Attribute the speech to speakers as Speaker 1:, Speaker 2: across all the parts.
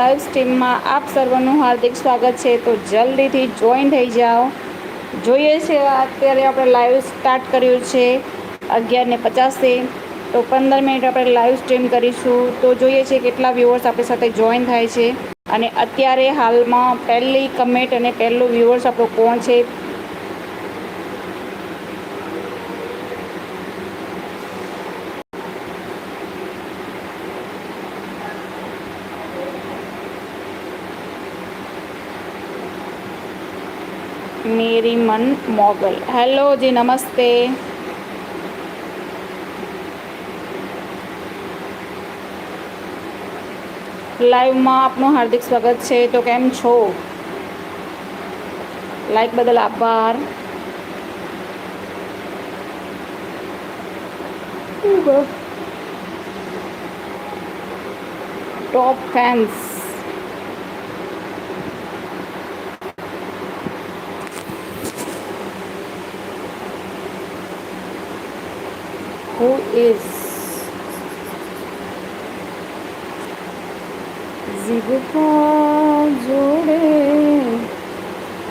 Speaker 1: Live સ્ટ્રીમમાં આપ સર્વનું હાર્દિક સ્વાગત છે. તો જલ્દીથી જોઈન થઈ જાઓ. જોઈએ છે અત્યારે આપણે લાઈવ સ્ટાર્ટ કર્યું છે અગિયારને પચાસે તો પંદર મિનિટ આપણે લાઈવ સ્ટ્રીમ કરીશું. તો જોઈએ છે કેટલા વ્યૂવર્સ આપણી સાથે જોઈન થાય છે. અને અત્યારે હાલમાં પહેલી કમેન્ટ અને પહેલું વ્યૂવર્સ આપણું કોણ છે મેરી મન મોગલ હેલો જી નમસ્તે લાઈવમાં આપનું હાર્દિક સ્વાગત છે તો કેમ છો લાઈક બદલ આભાર ટોપ ફેન્સ who is જીવતા જોડે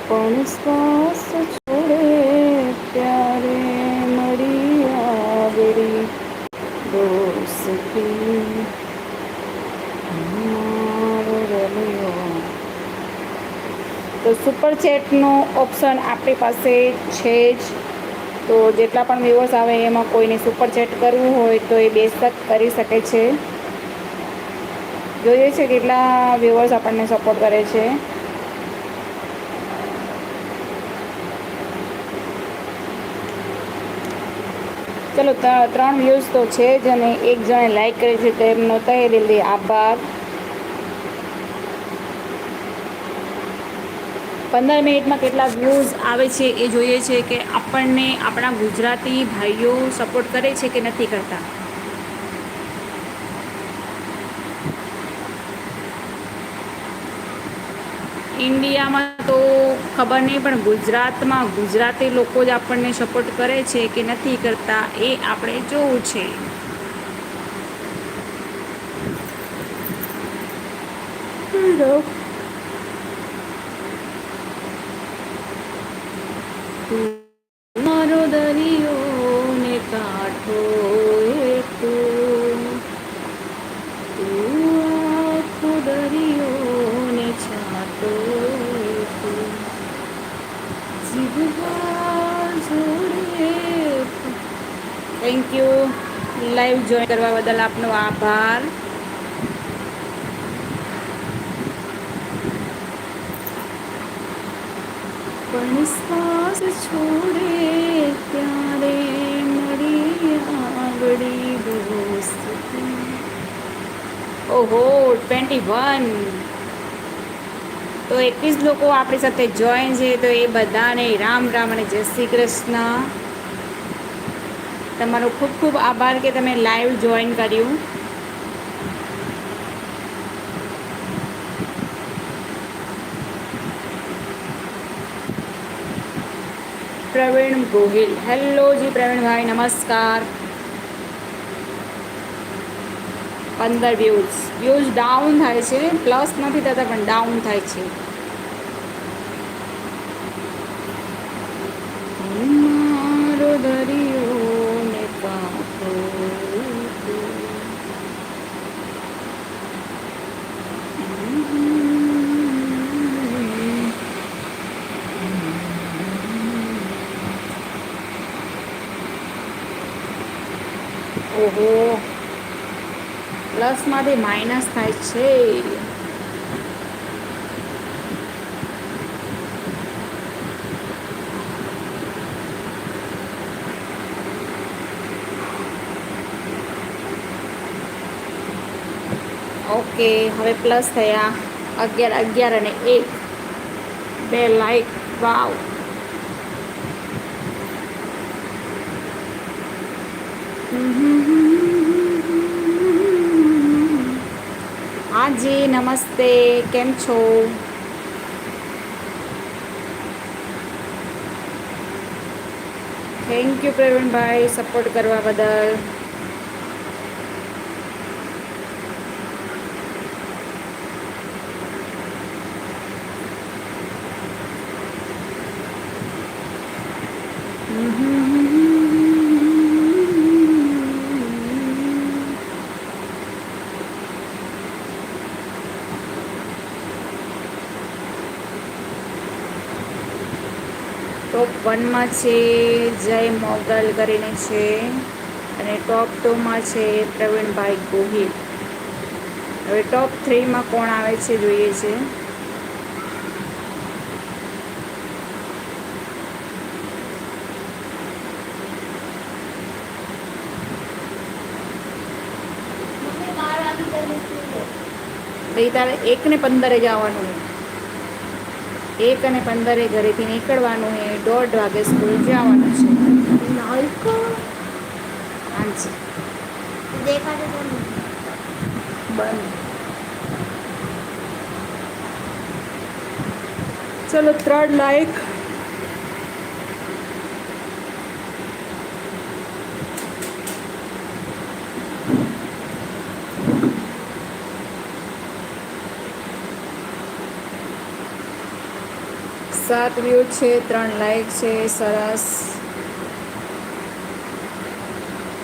Speaker 1: પણ શ્વાસ છોડે ત્યારે મળી આવેલી દોસ્તી. તો સુપર ચેટનો ઓપ્શન આપણી પાસે છે જ. તો જેટલા પણ વ્યૂઅર્સ આવે એમાં કોઈને સુપર ચેટ કરવું હોય તો એ બેશક કરી શકે છે. જોઈએ છે કેટલા વ્યૂઅર્સ આપણને સપોર્ટ કરે છે. ચલો ત્રણ વ્યૂઝ તો છે જ અને એક જણે લાઈક કરે છે. તેમનો તહે દિલથી આભાર. પંદર મિનિટમાં કેટલા વ્યૂઝ આવે છે એ જોઈએ છે કે આપણને આપણા ગુજરાતી ભાઈઓ સપોર્ટ કરે છે કે નથી કરતા? ઇન્ડિયામાં તો ખબર નહીં, પણ ગુજરાતમાં ગુજરાતી લોકો જ આપણને સપોર્ટ કરે છે કે નથી કરતા એ આપણે જોવું છે. મારો દરિયો ને કાંઠો તું દરિયો ને છાંટો તું. જીવવા થેન્ક યુ લાઈવ જોઈન કરવા બદલ આપનો આભાર. પણ શ્વાસ છોડે ત્યારે મળી આવડી ઓહો, ટ્વેન્ટી વન. તો એકવીસ લોકો આપણી સાથે જોઈન છે, તો એ બધાને રામ રામ અને જય શ્રી કૃષ્ણ. તમારો ખૂબ ખૂબ આભાર કે તમે લાઈવ જોઈન કર્યું. પ્રવીણ ગોહિલ. હેલો જી પ્રવીણભાઈ, નમસ્કાર. પંદર વ્યૂઝ વ્યૂઝ ડાઉન થાય છે પ્લસ નથી થતા, પણ ડાઉન થાય છે મારો દરિયો ને કાંઠો ઓહો પ્લસમાંથી માઇનસ થાય છે. ઓકે, હવે પ્લસ થયા અગિયાર અગિયાર અને એક. બે લાઈક, વાવ. जी नमस्ते केम छो? थैंक यू प्रवीण भाई सपोर्ट करवा बदल। हम्म, हम्म વનમાં છે જય મોગલ કરીને છે અને ટોપ ટુમાં છે પ્રવીણભાઈ ગોહિલ. હવે ટોપ થ્રીમાં કોણ આવે છે જોઈએ છે. તારે એક ને પંદરે જવાનું. એક અને પંદરે ઘરેથી નીકળવાનું છે દોઢ વાગે સ્કૂલ જવાનું છે. હાજી. બંધ. ચલો ત્રણ લાઈક સાત વ્યૂ છે, ત્રણ લાઈક છે, સરસ.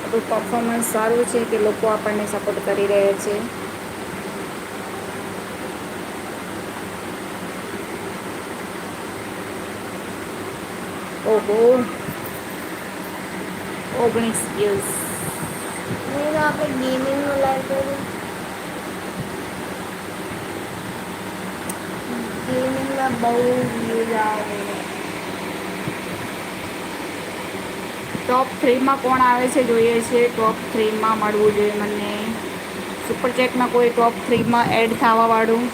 Speaker 1: આપણું પરફોર્મન્સ સારું છે કે લોકો આપણને સપોર્ટ કરી રહ્યા છે? ઓહો. ઓગણીસ વ્યૂઝ
Speaker 2: આપણે ગેમિંગનું લાઈવ બહુ વ્યૂઝ આવે
Speaker 1: ટોપ થ્રીમાં કોણ આવે છે જોઈએ છે? ટોપ થ્રીમાં મળવું જોઈએ મને. સુપર ચેકમાં કોઈ ટોપ થ્રીમાં એડ થવાવાળું?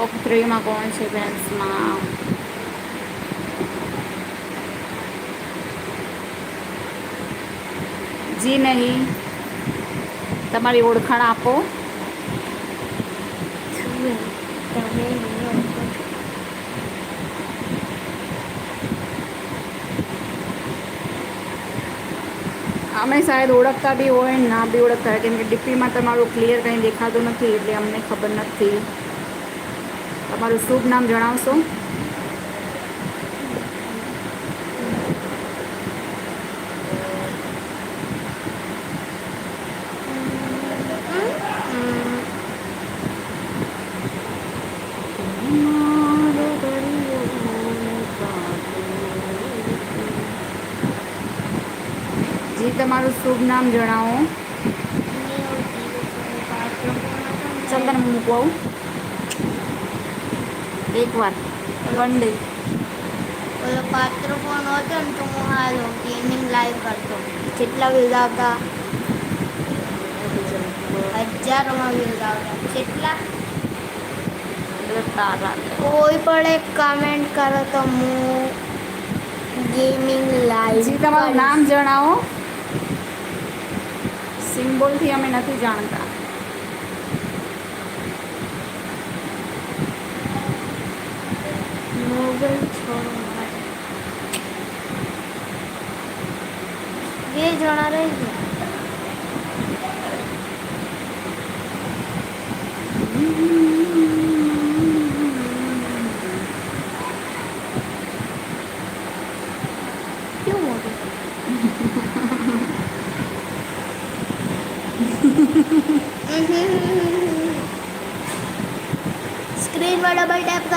Speaker 1: ટોપ થ્રીમાં કોણ છે બેન્સમાં જી નહીં. તમારી ઓળખાણ આપો. અમે શાયદ ઓળખતા બી હોય ના બી ઓળખતા હોય, કેમ કે ડીપીમાં તમારું ક્લિયર કંઈ દેખાતું નથી, એટલે અમને ખબર નથી. તમારું શુભ નામ જણાવશો? જી તમારું શુભ નામ જણાવો. ચંદન મૂકવા. એકવાર વન ડે
Speaker 2: ઓલો પાત્ર ફોન હતો ને તો હું હાલો ગેમિંગ લાઈવ કરતો. કેટલા વ્યૂઝ આવતા? હજારોમાં વ્યૂઝ આવતા. કેટલા?
Speaker 1: તારા
Speaker 2: કોઈ પણ એક કમેન્ટ કરો તો હું ગેમિંગ લાઈવ
Speaker 1: જી તમારું નામ જણાવો. સિમ્બોલથી અમે નથી જાણતા.
Speaker 2: મોગલ છોડો મારે બે જણા રહી ગયા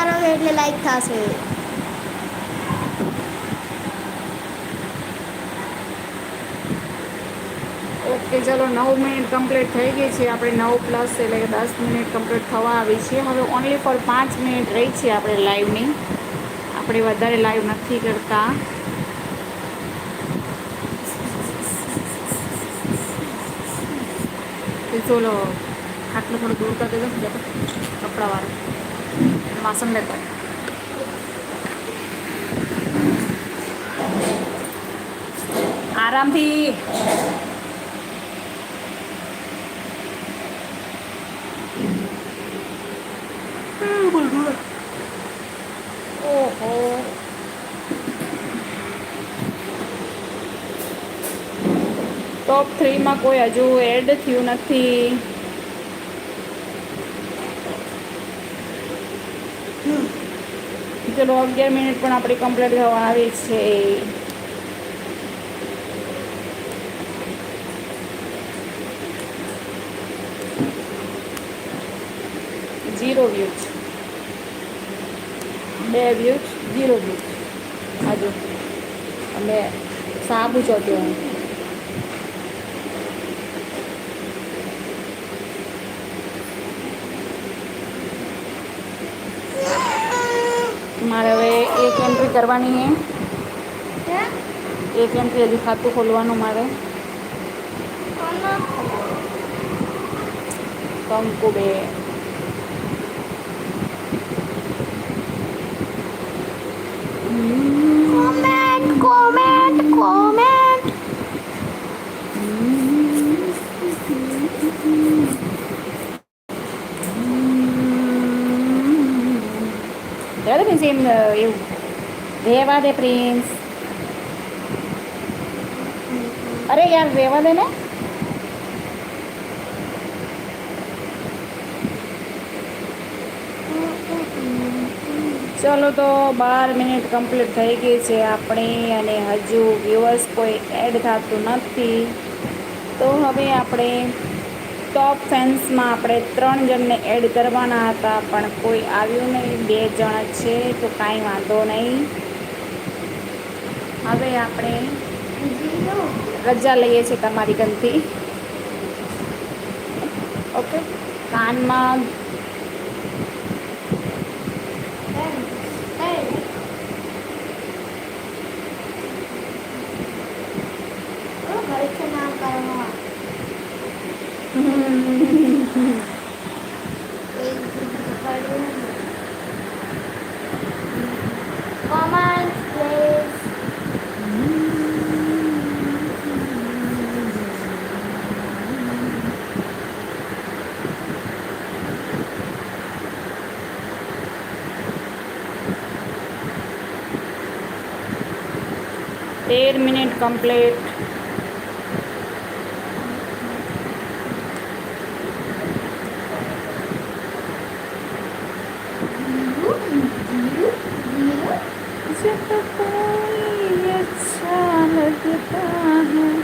Speaker 2: કરો એટલે લાઈક થશે.
Speaker 1: ઓકે ચલો, નવ મિનિટ કમ્પ્લીટ થઈ ગઈ છે. આપણે નવ પ્લસ એટલે કે દસ મિનિટ કમ્પ્લીટ થવા આવી છે. હવે ઓનલી ફોર પાંચ મિનિટ રહી છે આપણે લાઈવની આપણે વધારે લાઈવ નથી કરતા. ચલો આટલું થોડું દૂર કરી દેજો. કપડાવાળું વાસણ લેતા આરામથી ઓહો ટોપ થ્રીમાં કોઈ હજુ એડ થયું નથી ચલો, અગિયાર મિનિટ પણ આપણી કમ્પ્લીટ થવા આવી છે. ઝીરો વ્યૂઝ બે વ્યૂઝ ઝીરો વ્યૂઝ આજુ અને સાબુ ચોટ્યો મારે હવે એક એન્ટ્રી કરવાની છે. એક એન્ટ્રી હજી ખાતું ખોલવાનું મારે. કંકુ બે
Speaker 2: કોમેન્ટ કોમેન્ટ કોમેન્ટ
Speaker 1: રહેવા દે પ્રિન્સ એમ અ, એવું રહેવા દે, પ્રિન્સ. અરે યાર રહેવા દે ને. ચલો તો બાર મિનિટ કમ્પ્લીટ થઈ ગઈ છે આપણી, અને હજુ વ્યુઅર્સ કોઈ એડ થતું નથી. તો હવે આપણે ટોપ ફેન્સમાં આપણે ત્રણ જણને એડ કરવાના હતા, પણ કોઈ આવ્યું નહીં. બે જણ છે, તો કાંઈ વાંધો નહીં. હવે આપણે રજા લઈએ છીએ તમારી ગંદી ઓકે કાનમાં complete Где-то поется на гитаре.